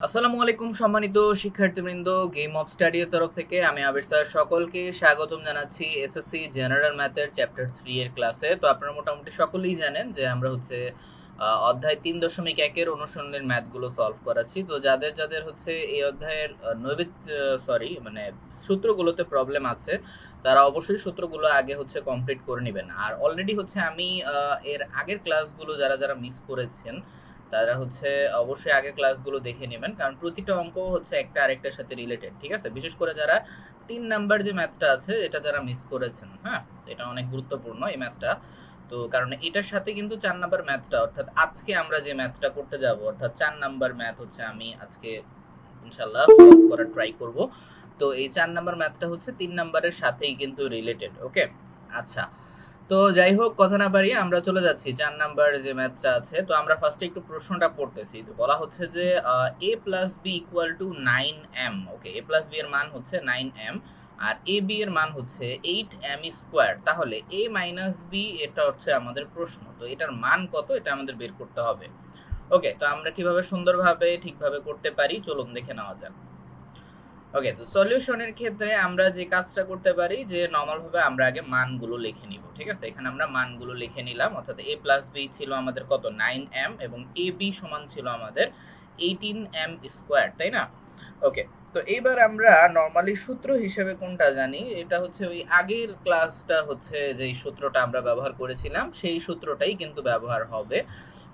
আসসালামু আলাইকুম সম্মানিত শিক্ষার্থীবৃন্দ গেম অফ স্টাডি এর তরফ থেকে আমি আবির স্যার সকলকে স্বাগতম জানাচ্ছি এসএসসি জেনারেল ম্যাথের চ্যাপ্টার থ্রি এর ক্লাসে তো আপনারা মোটামুটি সকলেই জানেন যে আমরা হচ্ছে অধ্যায় তিন দশমিক একের অনুসরণের ম্যাথগুলো সলভ করাচ্ছি। তো যাদের যাদের হচ্ছে এই অধ্যায়ের নৈবিত সরি মানে সূত্রগুলোতে প্রবলেম আছে, তারা অবশ্যই সূত্রগুলো আগে হচ্ছে কমপ্লিট করে নেবেন। আর অলরেডি হচ্ছে আমি এর আগের ক্লাসগুলো যারা যারা মিস করেছেন তারা হচ্ছে অবশ্যই আগের ক্লাসগুলো দেখে নেবেন, কারণ প্রতিটা অঙ্ক হচ্ছে একটা আরেকটার সাথে রিলেটেড ঠিক আছে? বিশেষ করে যারা তিন নাম্বার যে ম্যাথটা আছে, এটা যারা মিস করেছেন হ্যাঁ? এটা অনেক গুরুত্বপূর্ণ এই ম্যাথটা তো কারণ এটার সাথে কিন্তু চার নাম্বার ম্যাথটা অর্থাৎ আজকে আমরা যে ম্যাথটা করতে যাব, অর্থাৎ চার নাম্বার ম্যাথ হচ্ছে আমি আজকে ইনশাল্লাহ সলভ করার ট্রাই করব। তো এই চার নাম্বার ম্যাথটা হচ্ছে তিন নাম্বারের সাথেই কিন্তু রিলেটেড ওকে আচ্ছা। তো যাই হোক, কথা না বাড়িয়ে আমরা চলে যাচ্ছি। চার নাম্বার যে ম্যাথটা আছে, তো আমরা ফার্স্টে একটু প্রশ্নটা পড়তেছি। তো বলা হচ্ছে যে A plus B equal to nine M okay A plus B এর মান হচ্ছে নাইন এম আর এ বি এর মান হচ্ছে এইট এম স্কোয়ার তাহলে এ মাইনাস বি এটা হচ্ছে আমাদের প্রশ্ন, তো এটার মান কত এটা আমাদের বের করতে হবে। ওকে তো আমরা কীভাবে সুন্দরভাবে, ঠিকভাবে করতে পারি, চলুন দেখে নেওয়া যাক। ওকে তো সলিউশনের ক্ষেত্রে আমরা যে কাজটা করতে পারি, যে নর্মাল ভাবে আমরা আগে মানগুলো লিখে নিব, ঠিক আছে? এখানে আমরা মানগুলো লিখে নিলাম, অর্থাৎ এ প্লাস বি ছিল আমাদের কত? নাইন এম এবং এ বি সমান ছিল আমাদের এইটিন এম স্কোয়ার তাই না? ওকে তো এইবার আমরা নর্মালি সূত্র হিসেবে কোনটা জানি? এটা হচ্ছে ওই আগের ক্লাসটা হচ্ছে যেই সূত্রটা আমরা ব্যবহার করেছিলাম, সেই সূত্রটাই কিন্তু ব্যবহার হবে।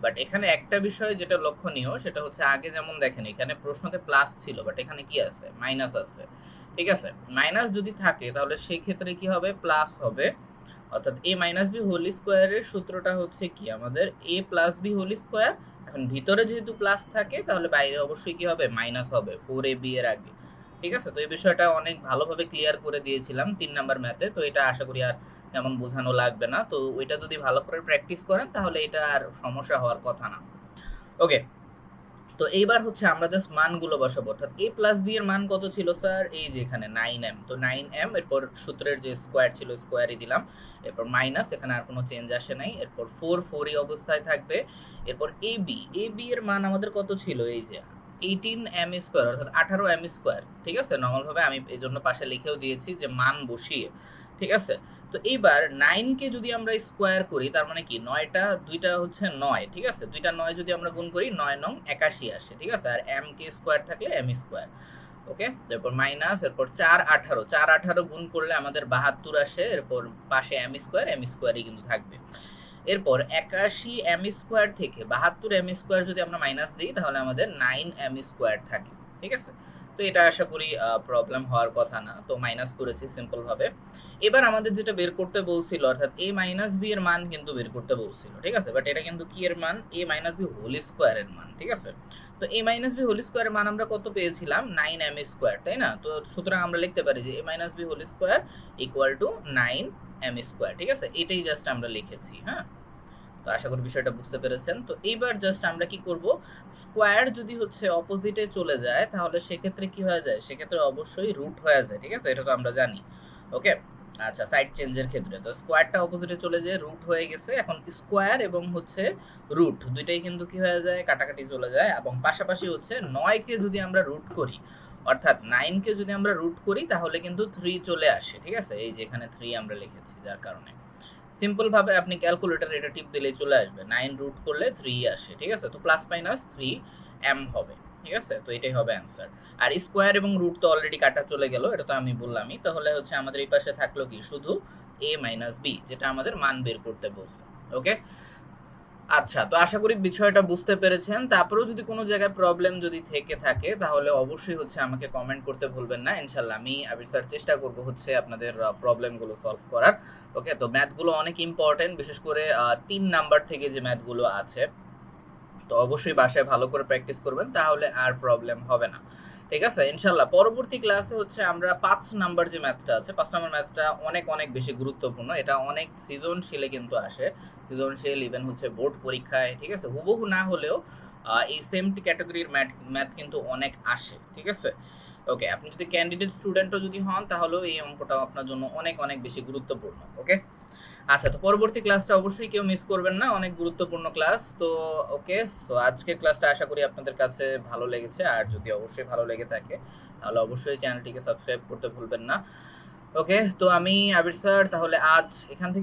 বাট এখানে একটা বিষয় যেটা লক্ষণীয়, সেটা হচ্ছে আগে যেমন দেখেন, এখানে প্রশ্নতে প্লাস ছিল বাট এখানে কি আছে? মাইনাস আছে। ঠিক আছে? মাইনাস যদি থাকে, তাহলে সেই ক্ষেত্রে কি হবে? প্লাস হবে। অর্থাৎ এ মাইনাস বি হোল স্কোয়ারের সূত্রটা হচ্ছে কি? আমাদের A plus B whole square এখন ভিতরে যেহেতু প্লাস থাকে, তাহলে বাইরে অবশ্যই কি হবে? মাইনাস হবে ফোর এ বি এর আগে। ঠিক আছে? তো এই বিষয়টা অনেক ভালোভাবে ক্লিয়ার করে দিয়েছিলাম তিন নাম্বার ম্যাথে তো এটা আশা করি আর তেমন বোঝানো লাগবে না। তো ওইটা যদি ভালো করে প্র্যাকটিস করেন, তাহলে এটা আর সমস্যা হওয়ার কথা না। ওকে তো এইবার হচ্ছে আমরা জাস্ট মানগুলো বসাবো। অর্থাৎ এ প্লাস বি এর মান কত ছিল স্যার এই যে এখানে নাইন এম তো নাইন এম এরপর সূত্রের যে স্কোয়ার ছিল স্কোয়ারই দিলাম। এরপর মাইনাস এখানে আর কোনো চেঞ্জ আসে নাই। এরপর ফোর ফোরই অবস্থায় থাকবে। এরপর এ বি এ বি এর মান আমাদের কত ছিল? এই যে এইটিন এম স্কোয়ার অর্থাৎ আঠারো এম স্কোয়ার ঠিক আছে? নর্মাল ভাবে আমি এই জন্য পাশে লিখেও দিয়েছি যে মান বসিয়ে। ঠিক আছে? তো এইবার নাইনকে যদি আমরা স্কোয়ার করি, তার মানে কি? নয়টা, দুইটা হচ্ছে নয়, ঠিক আছে? দুইটা নয় যদি আমরা গুণ করি, নয় নং একাশি আসে, ঠিক আছে? আর এম কে স্কোয়ার থাকলে এম স্কোয়ার ওকে এরপর মাইনাস এরপর চার, আঠারো। চার, আঠারো গুণ করলে আমাদের বাহাত্তর আসে, এরপর পাশে এম স্কোয়ার এম স্কোয়ারই কিন্তু থাকবে। এরপর একাশি এম স্কোয়ার থেকে বাহাত্তর এম স্কোয়ার যদি আমরা মাইনাস দিই, তাহলে আমাদের নাইন এম স্কোয়ার থাকে, ঠিক আছে? তো এটা আশা করি প্রবলেম হওয়ার কথা না। তো মাইনাস করেছি সিম্পল ভাবে। এবার আমাদের যেটা বের করতে বলছিল, অর্থাৎ এ মাইনাস বি এর মান কিন্তু বের করতে বলছিল, ঠিক আছে? বাট এটা কিন্তু কি এর মান? A minus B whole square এর মান, ঠিক আছে? তো A minus B whole square মান আমরা কত পেয়েছিলাম? নাইন এম স্কোয়ার তাই না? তো সুতরাং আমরা লিখতে পারি যে A minus B whole square equal to nine M square ঠিক আছে? এটাই জাস্ট আমরা লিখেছি হ্যাঁ? তো আশা করি বিষয়টা বুঝতে পেরেছেন। তো এইবার জাস্ট আমরা কি করব? স্কোয়ার যদি হচ্ছে অপোজিটে চলে যায়, তাহলে সেক্ষেত্রে কি হয়ে যায়? সেক্ষেত্রে অবশ্যই রুট হয়ে যায়, ঠিক আছে? এটা তো আমরা জানি। ওকে আচ্ছা সাইড চেঞ্জের ক্ষেত্রে। তো স্কোয়ারটা অপোজিটে চলে যায় রুট হয়ে গেছে। এখন স্কোয়ার এবং হচ্ছে রুট দুইটাই কিন্তু কি হয়ে যায়? কাটাকাটি চলে যায়। এবং পাশাপাশি হচ্ছে নয়কে যদি আমরা রুট করি, অর্থাৎ নাইনকে যদি আমরা রুট করি, তাহলে কিন্তু থ্রি চলে আসে, ঠিক আছে? এই যে এখানে থ্রি আমরা লিখেছি, যার কারণে। সিম্পল ভাবে আপনি ক্যালকুলেটর এটা টিপ দিলে চলে আসবে। নাইন রুট করলে থ্রি আসে, ঠিক আছে? তো প্লাস মাইনাস থ্রি এম হবে, ঠিক আছে? তো এটাই হবে অ্যান্সার আর স্কোয়ার এবং রুট তো অলরেডি কাটা চলে গেল, এটা তো আমি বললামই। তাহলে হচ্ছে আমাদের এই পাশে থাকল কি? শুধু এ মাইনাস বি যেটা আমাদের মান বের করতে বলছে ওকে আচ্ছা তো আশা করি বিষয়টা বুঝতে পেরেছেন। তারপরেও যদি কোনো জায়গায় প্রবলেম যদি থেকে থাকে, তাহলে অবশ্যই হচ্ছে আমাকে কমেন্ট করতে ভুলবেন না। ইনশাল্লাহ আমি আবির স্যার চেষ্টা করব হচ্ছে আপনাদের প্রবলেমগুলো সলভ করার। ওকে তো ম্যাথগুলো অনেক ইম্পর্টেন্ট বিশেষ করে তিন নাম্বার থেকে যে ম্যাথগুলো আছে তো অবশ্যই বাসায় ভালো করে প্র্যাকটিস করবেন, তাহলে আর প্রবলেম হবে না। ঠিক আছে? ইনশাল্লাহ পরবর্তী ক্লাসে হচ্ছে আমরা পাঁচ নাম্বার যে ম্যাথটা আছে, পাঁচ নাম্বার ম্যাথটা অনেক অনেক বেশি গুরুত্বপূর্ণ। এটা অনেক সৃজনশীলে কিন্তু আসে। সৃজনশীল ইভেন হচ্ছে বোর্ড পরীক্ষায়, ঠিক আছে? হুবহু না হলেও এই সেম ক্যাটাগরির ম্যাথ ম্যাথ কিন্তু অনেক আসে, ঠিক আছে? ওকে আপনি যদি ক্যান্ডিডেট স্টুডেন্টও যদি হন, তাহলেও এই অঙ্কটাও আপনার জন্য অনেক অনেক বেশি গুরুত্বপূর্ণ ওকে আচ্ছা তো পরবর্তী ক্লাসটা অবশ্যই কেউ মিস করবেন না, অনেক গুরুত্বপূর্ণ ক্লাস তো ওকে সো আজকের ক্লাসটা আশা করি আপনাদের কাছে ভালো লেগেছে, আর যদি অবশ্যই ভালো লেগে থাকে, তাহলে অবশ্যই চ্যানেলটিকে সাবস্ক্রাইব করতে ভুলবেন না। ওকে তো আমি আবির স্যার তাহলে আজ এখান থেকে